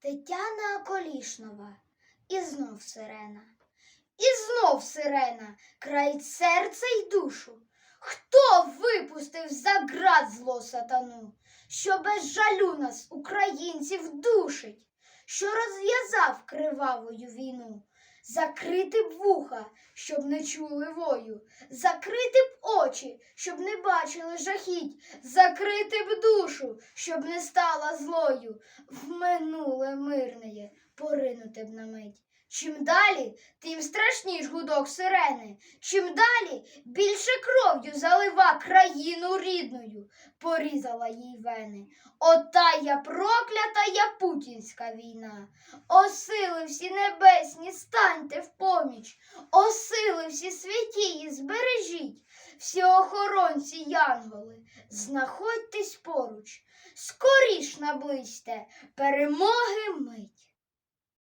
Тетяна Колішнова. І знов сирена. І знов сирена країть серце й душу. Хто випустив за град зло сатану, що без жалю нас, українців, душить, що розв'язав кривавою війну? Закрити б вуха, щоб не чули вою, закрити б очі, щоб не бачили жахіть, закрити б душу, щоб не стала злою, в минуле мирне поринути б на мить. Чим далі, тим страшніш гудок сирени, чим далі більше кров'ю залива країну рідною, порізала їй вени. Ота я проклята я путінська війна. О сили всі небесні, о сили всі святії, збережіть, всі охоронці янголи, знаходьтесь поруч, скоріш наблизьте перемоги мить.